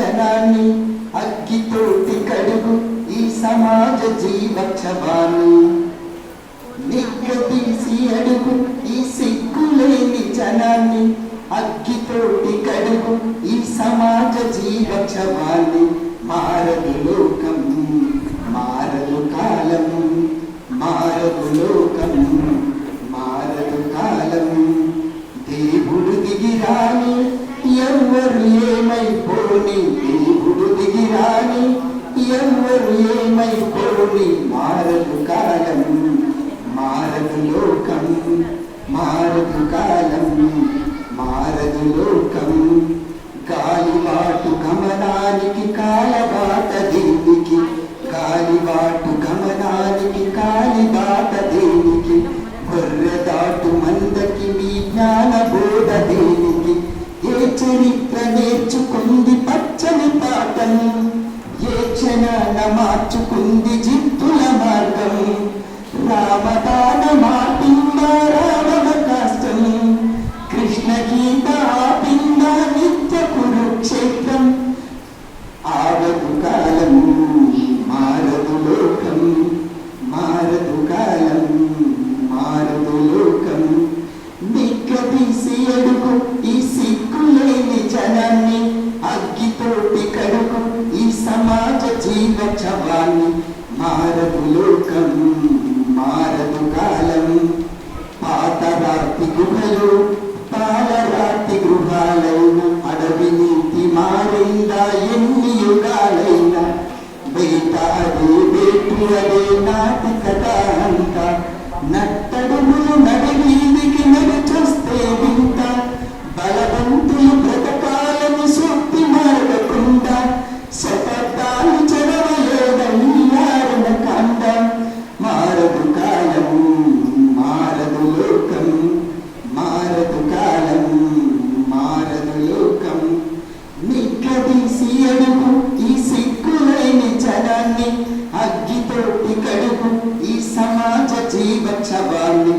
జనాన్ని అగ్గితోటి కడుగు ఈ సమాజ జీవక్షవాన్ని నిగ్గదీసి అడుగు ఈ సిగ్గులేని జనాన్ని అగ్గితోటి కడుగు ఈ సమాజ జీవక్షమాన్ని మారదు లోకం మారదు కాలం మారదు లోకం. ఎవ్వరు ఏమైపోని మారదు కాలం మారదు లోకం మారదు కాలం మారదు లోకం గాలివాటు గమనానికి కాలబాట దేనికి గాలివాటు గమనానికి కాలిబాట దేనికి గొర్రెదాటు మందకి మీ జ్ఞాన బోధ దేనికి ఏ చరిత్ర నేర్చుకుంది పచ్చని పాటను? మార్చుకుంది జిత్తుల మార్గం. జీవచవాన్ని మారదు లోకం మారదు కాలం. పాత రాతి గుహలు పాలరాతి గృహాలైన అడవి నీతి మారిందా ఎన్ని యుగాలైన? బయట అదే బేటు అదే నాటి కథ అంత నట్టడు నిగ్గదీసి ఈ సిగ్గులేని జనాన్ని అగ్గితోటి కడుగు ఈ సమాజ జీవ చవాన్ని